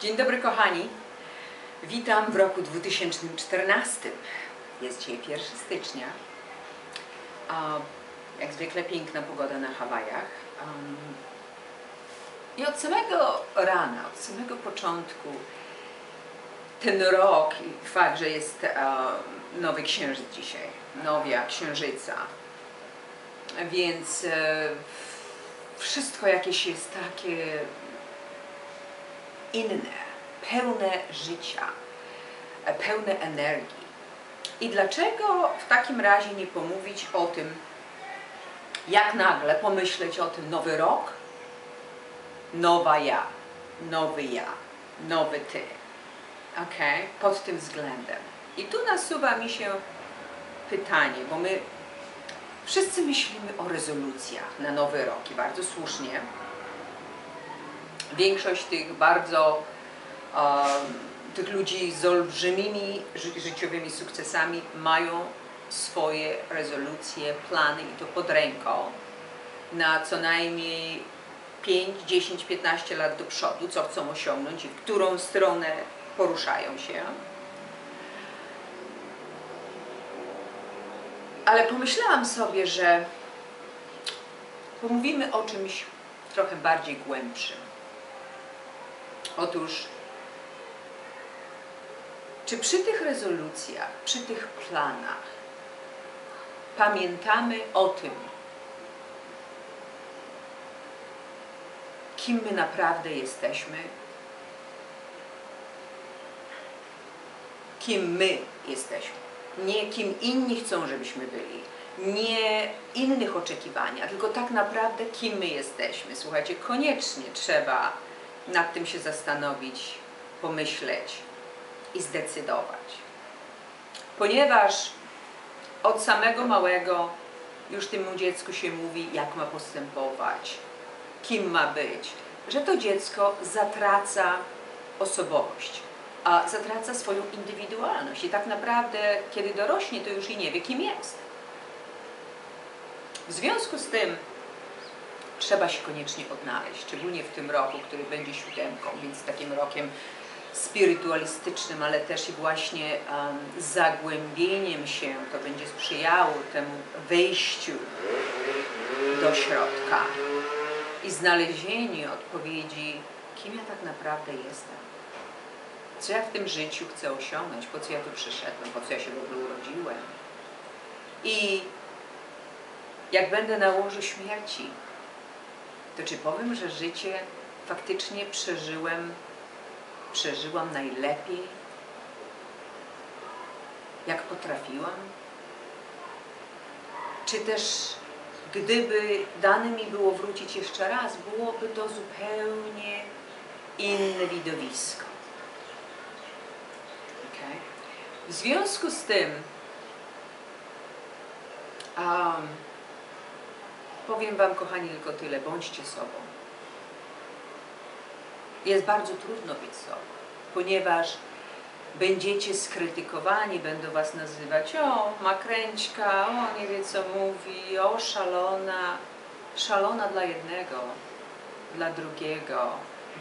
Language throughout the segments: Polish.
Dzień dobry kochani. Witam w roku 2014. Jest dzisiaj 1 stycznia. Jak zwykle piękna pogoda na Hawajach. I od samego rana, od samego początku ten rok i fakt, że jest nowy księżyc dzisiaj, nowia księżyca, więc e, wszystko jakieś jest takie inne, pełne życia, e, pełne energii. I dlaczego w takim razie nie pomówić o tym, jak nagle pomyśleć o tym nowy rok, nowa ja, nowy ja, nowy ty. Ok? Pod tym względem. I tu nasuwa mi się pytanie, bo my wszyscy myślimy o rezolucjach na nowy rok i bardzo słusznie. Większość tych bardzo tych ludzi z olbrzymimi ży życiowymi sukcesami mają swoje rezolucje, plany i to pod ręką na co najmniej 5, 10, 15 lat do przodu, co chcą osiągnąć i w którą stronę poruszają się. Ale pomyślałam sobie, że pomówimy o czymś trochę bardziej głębszym. Otóż, czy przy tych rezolucjach, przy tych planach pamiętamy o tym, kim my naprawdę jesteśmy, kim my jesteśmy, nie kim inni chcą, żebyśmy byli, nie innych oczekiwania, tylko tak naprawdę kim my jesteśmy. Słuchajcie, koniecznie trzeba nad tym się zastanowić, pomyśleć i zdecydować. Ponieważ od samego małego już temu dziecku się mówi, jak ma postępować, kim ma być, że to dziecko zatraca osobowość, a zatraca swoją indywidualność i tak naprawdę, kiedy dorośnie, to już i nie wie, kim jest. W związku z tym trzeba się koniecznie odnaleźć, szczególnie w tym roku, który będzie siódemką, więc takim rokiem spirytualistycznym, ale też i właśnie um, zagłębieniem się, to będzie sprzyjało temu wejściu do środka i znalezieniu odpowiedzi, kim ja tak naprawdę jestem. Co ja w tym życiu chcę osiągnąć, po co ja tu przyszedłem, po co ja się w ogóle urodziłem. I jak będę na łożu śmierci, to czy powiem, że życie faktycznie przeżyłem, przeżyłam najlepiej, jak potrafiłam? Czy też gdyby dane mi było wrócić jeszcze raz, byłoby to zupełnie inne widowisko. Okay? W związku z tym um, powiem Wam, kochani, tylko tyle. Bądźcie sobą. Jest bardzo trudno być sobą, ponieważ będziecie skrytykowani, będą was nazywać o makręćka, o nie wie co mówi, o szalona, szalona dla jednego, dla drugiego,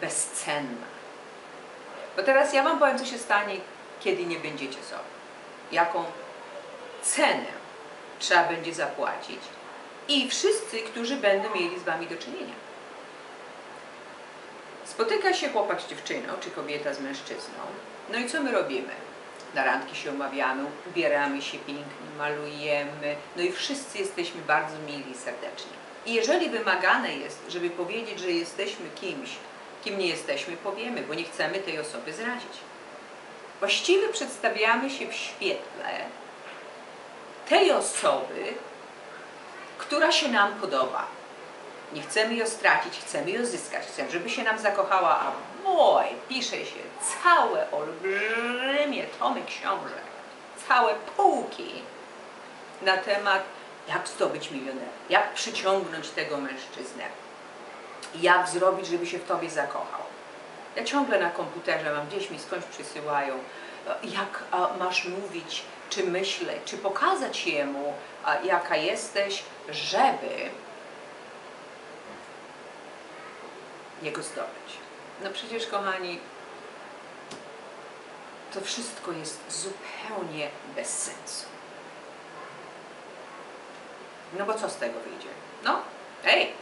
bezcenna. Bo teraz ja wam powiem, co się stanie, kiedy nie będziecie sobą. Jaką cenę trzeba będzie zapłacić i wszyscy, którzy będą mieli z wami do czynienia. Spotyka się chłopak z dziewczyną, czy kobieta z mężczyzną, no i co my robimy? Na randki się umawiamy, ubieramy się pięknie, malujemy, no i wszyscy jesteśmy bardzo mili i serdeczni. I jeżeli wymagane jest, żeby powiedzieć, że jesteśmy kimś, kim nie jesteśmy, powiemy, bo nie chcemy tej osoby zrazić. Właściwie przedstawiamy się w świetle tej osoby, która się nam podoba. Nie chcemy ją stracić, chcemy ją zyskać, chcemy, żeby się nam zakochała, a boj, pisze się całe olbrzymie tomy książek, całe półki na temat jak zdobyć milionera, jak przyciągnąć tego mężczyznę, jak zrobić, żeby się w tobie zakochał. Ja ciągle na komputerze mam, gdzieś mi skądś przysyłają, jak masz mówić, czy myśleć, czy pokazać jemu, jaka jesteś, żeby jego zdobyć. No przecież, kochani, to wszystko jest zupełnie bez sensu. No bo co z tego wyjdzie? No, ej,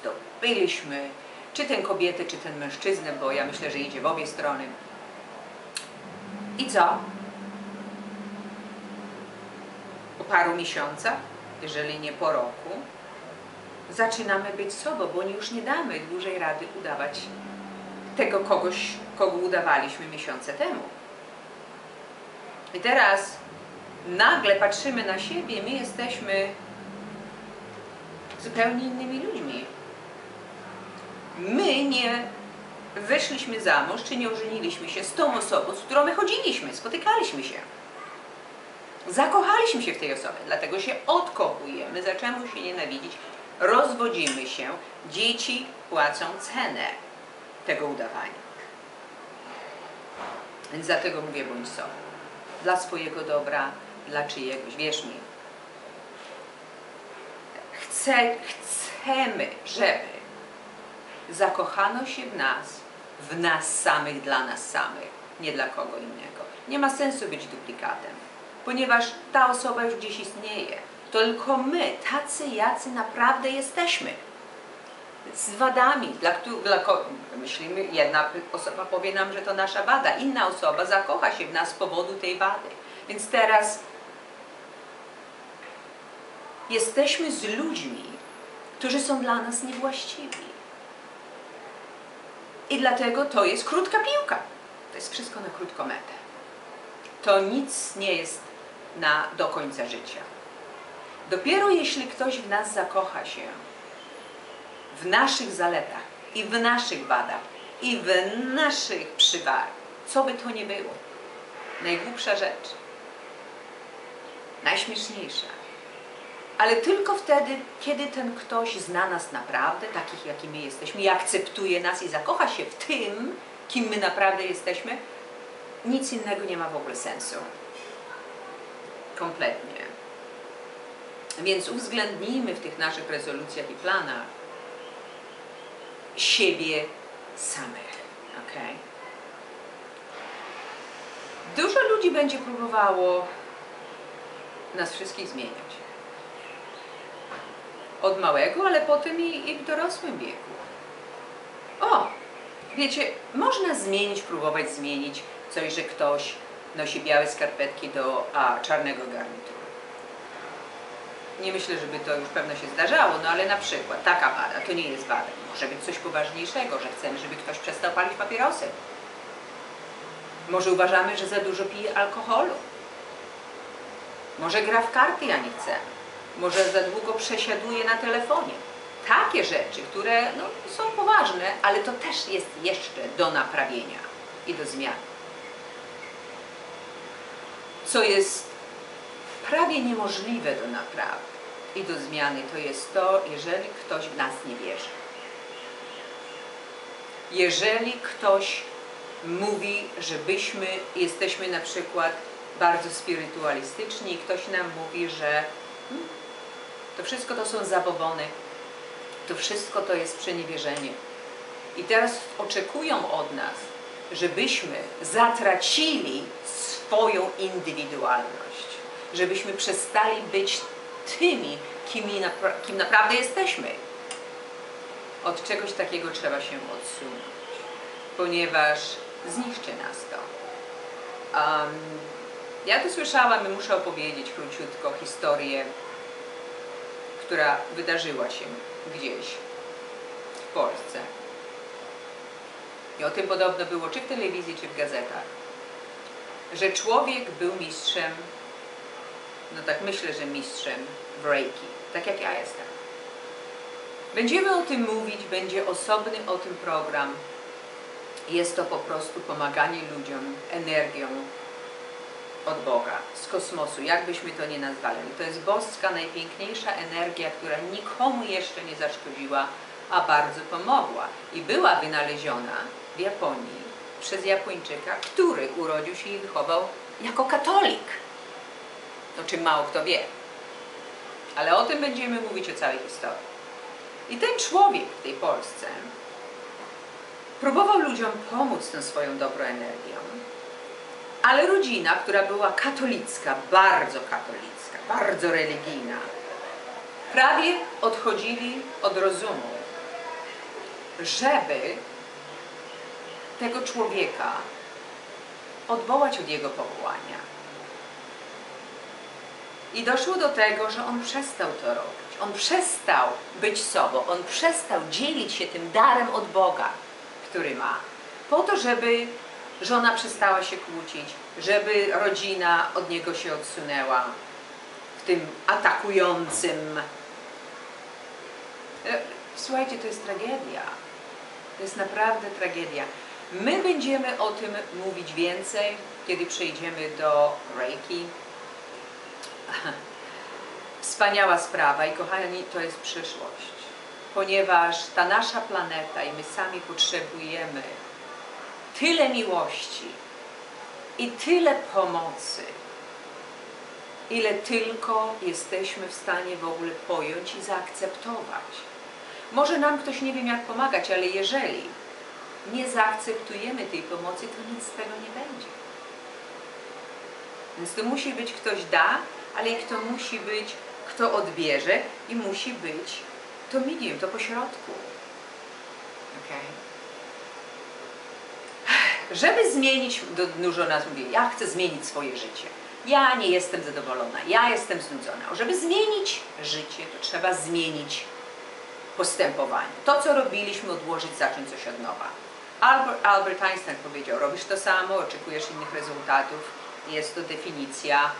zdobyliśmy czy tę kobietę, czy ten mężczyznę, bo ja myślę, że idzie w obie strony. I co? Po paru miesiącach, jeżeli nie po roku, zaczynamy być sobą, bo już nie damy dłużej rady udawać tego kogoś, kogo udawaliśmy miesiące temu. I teraz nagle patrzymy na siebie, my jesteśmy zupełnie innymi ludźmi. My nie wyszliśmy za mąż, czy nie ożeniliśmy się z tą osobą, z którą my chodziliśmy, spotykaliśmy się. Zakochaliśmy się w tej osobie, dlatego się odkochujemy, zaczęmy się nienawidzić, rozwodzimy się, dzieci płacą cenę tego udawania. Więc dlatego mówię, bądź sobą. Dla swojego dobra, dla czyjegoś. Wierz mi. Chce, chcemy, żeby zakochano się w nas, w nas samych, dla nas samych, nie dla kogo innego. Nie ma sensu być duplikatem, ponieważ ta osoba już gdzieś istnieje. Tylko my, tacy jacy naprawdę jesteśmy. Z wadami, dla, któ- dla ko- myślimy, jedna osoba powie nam, że to nasza wada, inna osoba zakocha się w nas z powodu tej wady. Więc teraz jesteśmy z ludźmi, którzy są dla nas niewłaściwi. I dlatego to jest krótka piłka. To jest wszystko na krótką metę. To nic nie jest na do końca życia. Dopiero jeśli ktoś w nas zakocha się, w naszych zaletach i w naszych wadach i w naszych przywagach, co by to nie było, najgłupsza rzecz, najśmieszniejsza, ale tylko wtedy, kiedy ten ktoś zna nas naprawdę, takich jaki my jesteśmy, i akceptuje nas i zakocha się w tym, kim my naprawdę jesteśmy, nic innego nie ma w ogóle sensu. Kompletnie. Więc uwzględnijmy w tych naszych rezolucjach i planach siebie samych. ok? Dużo ludzi będzie próbowało nas wszystkich zmieniać od małego, ale potem i, i w dorosłym wieku. O, wiecie, można zmienić, próbować zmienić coś, że ktoś nosi białe skarpetki do a, czarnego garnituru. Nie myślę, żeby to już pewno się zdarzało, no ale na przykład taka wada, to nie jest wada. Może być coś poważniejszego, że chcemy, żeby ktoś przestał palić papierosy. Może uważamy, że za dużo pije alkoholu. Może gra w karty, a nie chcemy może za długo przesiaduje na telefonie. Takie rzeczy, które no, są poważne, ale to też jest jeszcze do naprawienia i do zmiany. Co jest prawie niemożliwe do naprawy i do zmiany, to jest to, jeżeli ktoś w nas nie wierzy. Jeżeli ktoś mówi, żebyśmy jesteśmy na przykład bardzo spirytualistyczni i ktoś nam mówi, że hmm, to wszystko to są zabobony. To wszystko to jest przeniewierzenie. I teraz oczekują od nas, żebyśmy zatracili swoją indywidualność, żebyśmy przestali być tymi, kim, napra kim naprawdę jesteśmy. Od czegoś takiego trzeba się odsunąć, ponieważ zniszczy nas to. Um, ja tu słyszałam muszę opowiedzieć króciutko historię która wydarzyła się gdzieś w Polsce. I o tym podobno było czy w telewizji, czy w gazetach, że człowiek był mistrzem, no tak myślę, że mistrzem w Reiki, tak jak ja jestem. Będziemy o tym mówić, będzie osobny o tym program. Jest to po prostu pomaganie ludziom energią, od Boga, z kosmosu, jakbyśmy to nie nazwali. To jest boska, najpiękniejsza energia, która nikomu jeszcze nie zaszkodziła, a bardzo pomogła. I była wynaleziona w Japonii przez Japończyka, który urodził się i wychował jako katolik. O czym mało kto wie. Ale o tym będziemy mówić o całej historii. I ten człowiek w tej Polsce próbował ludziom pomóc tą swoją dobrą energią Ale rodzina, która była katolicka, bardzo katolicka, bardzo religijna, prawie odchodzili od rozumu, żeby tego człowieka odwołać od jego powołania. I doszło do tego, że on przestał to robić. On przestał być sobą, on przestał dzielić się tym darem od Boga, który ma, po to, żeby żona przestała się kłócić, żeby rodzina od niego się odsunęła w tym atakującym. E, Słuchajcie, to jest tragedia. To jest naprawdę tragedia. My będziemy o tym mówić więcej, kiedy przejdziemy do Reiki. Wspaniała sprawa i kochani, to jest przyszłość, ponieważ ta nasza planeta i my sami potrzebujemy tyle miłości i tyle pomocy, ile tylko jesteśmy w stanie w ogóle pojąć i zaakceptować. Może nam ktoś nie wiem jak pomagać, ale jeżeli nie zaakceptujemy tej pomocy, to nic z tego nie będzie. Więc to musi być ktoś da, ale i kto musi być, kto odbierze i musi być to medium, to pośrodku. Okay. Żeby zmienić, dużo nas mówi, ja chcę zmienić swoje życie. Ja nie jestem zadowolona, ja jestem znudzona. Żeby zmienić życie, to trzeba zmienić postępowanie. To, co robiliśmy, odłożyć, zacząć coś od nowa. Albert, Albert Einstein powiedział, robisz to samo, oczekujesz innych rezultatów. Jest to definicja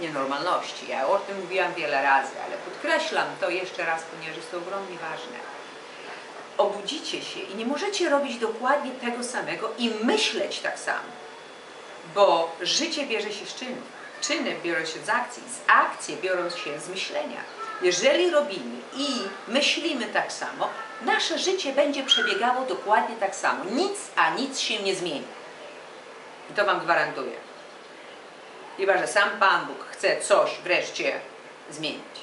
nienormalności. Ja o tym mówiłam wiele razy, ale podkreślam to jeszcze raz, ponieważ jest to ogromnie ważne. Obudzicie się i nie możecie robić dokładnie tego samego i myśleć tak samo, bo życie bierze się z czynów, czyny biorą się z akcji, z akcji biorą się z myślenia. Jeżeli robimy i myślimy tak samo, nasze życie będzie przebiegało dokładnie tak samo. Nic, a nic się nie zmieni. I to Wam gwarantuję. Chyba, że sam Pan Bóg chce coś wreszcie zmienić.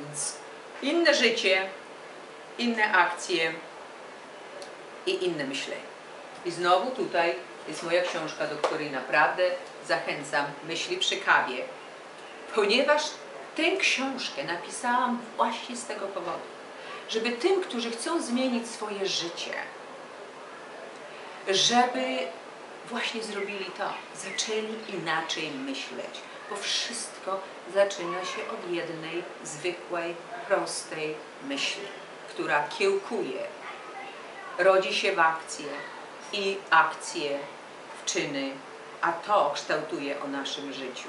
Więc inne życie, inne akcje i inne myślenie. I znowu tutaj jest moja książka, do której naprawdę zachęcam, myśli przy kawie, ponieważ tę książkę napisałam właśnie z tego powodu, żeby tym, którzy chcą zmienić swoje życie, żeby właśnie zrobili to, zaczęli inaczej myśleć, bo wszystko zaczyna się od jednej zwykłej, prostej myśli, która kiełkuje, rodzi się w akcje i akcje w czyny, a to kształtuje o naszym życiu.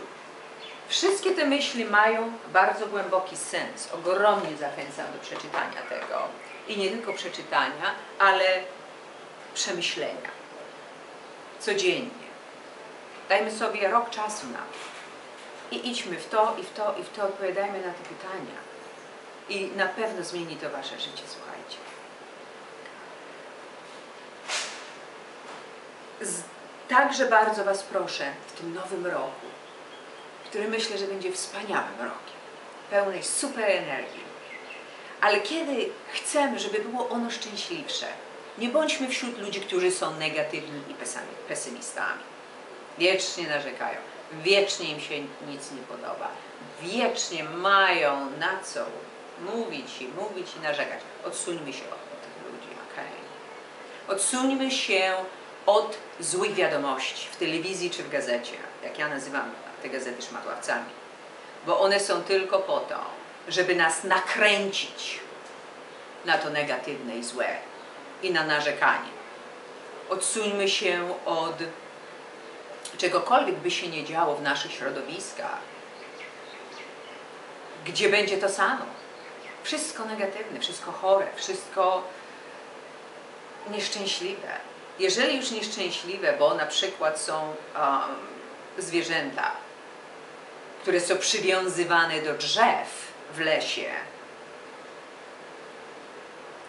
Wszystkie te myśli mają bardzo głęboki sens. Ogromnie zachęcam do przeczytania tego. I nie tylko przeczytania, ale przemyślenia. Codziennie. Dajmy sobie rok czasu na to. I idźmy w to, i w to, i w to, odpowiadajmy na te pytania. I na pewno zmieni to Wasze życie, słuchajcie. Z, także bardzo Was proszę w tym nowym roku, który myślę, że będzie wspaniałym rokiem, pełnej super energii. Ale kiedy chcemy, żeby było ono szczęśliwsze, nie bądźmy wśród ludzi, którzy są negatywnymi pesymistami. Wiecznie narzekają, wiecznie im się nic nie podoba, wiecznie mają na co mówić i mówić i narzekać. Odsuńmy się od tych ludzi, ok? Odsuńmy się od złych wiadomości w telewizji czy w gazecie, jak ja nazywam te gazety szmatławcami, bo one są tylko po to, żeby nas nakręcić na to negatywne i złe i na narzekanie. Odsuńmy się od czegokolwiek by się nie działo w naszych środowiskach, gdzie będzie to samo. Wszystko negatywne, wszystko chore, wszystko nieszczęśliwe. Jeżeli już nieszczęśliwe, bo na przykład są um, zwierzęta, które są przywiązywane do drzew w lesie,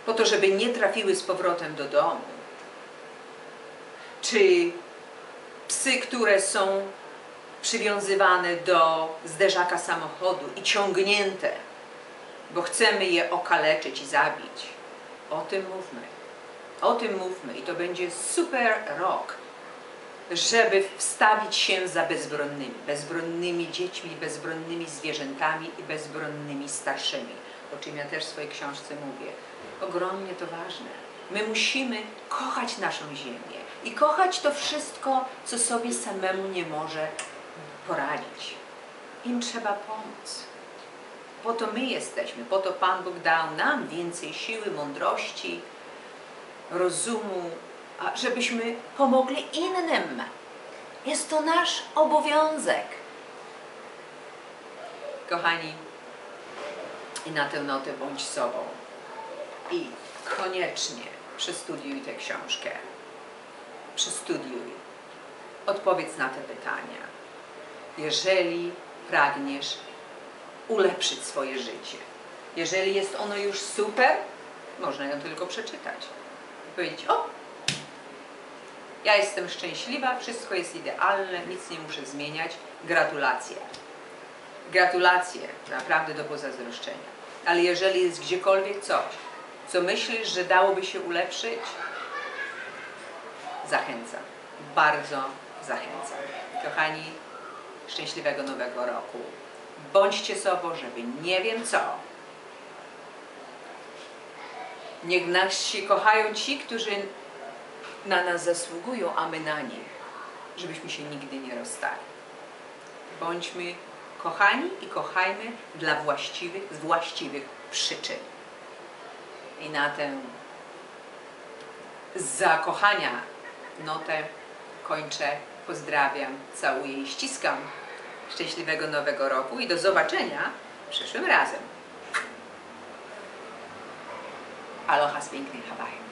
po to, żeby nie trafiły z powrotem do domu, czy psy, które są przywiązywane do zderzaka samochodu i ciągnięte, bo chcemy je okaleczyć i zabić. O tym mówmy. O tym mówmy i to będzie super rok żeby wstawić się za bezbronnymi, bezbronnymi dziećmi, bezbronnymi zwierzętami i bezbronnymi starszymi, o czym ja też w swojej książce mówię. Ogromnie to ważne. My musimy kochać naszą ziemię i kochać to wszystko, co sobie samemu nie może poradzić. Im trzeba pomóc. Po to my jesteśmy, po to Pan Bóg dał nam więcej siły, mądrości, rozumu, żebyśmy pomogli innym. Jest to nasz obowiązek. Kochani, i na tę notę bądź sobą. I koniecznie przestudiuj tę książkę. Przestudiuj. Odpowiedz na te pytania. Jeżeli pragniesz ulepszyć swoje życie. Jeżeli jest ono już super, można ją tylko przeczytać i powiedzieć: O, ja jestem szczęśliwa, wszystko jest idealne, nic nie muszę zmieniać. Gratulacje. Gratulacje, naprawdę do pozazdroszczenia. Ale jeżeli jest gdziekolwiek coś, co myślisz, że dałoby się ulepszyć, zachęcam. Bardzo zachęcam. Kochani, szczęśliwego nowego roku. Bądźcie sobą, żeby nie wiem co. Niech się kochają ci, którzy na nas zasługują, a my na nich, żebyśmy się nigdy nie rozstali. Bądźmy kochani i kochajmy dla właściwych, z właściwych przyczyn. I na tę zakochania notę kończę. Pozdrawiam, całuję i ściskam. Szczęśliwego nowego roku i do zobaczenia przyszłym razem. Aloha z pięknej Hawaii.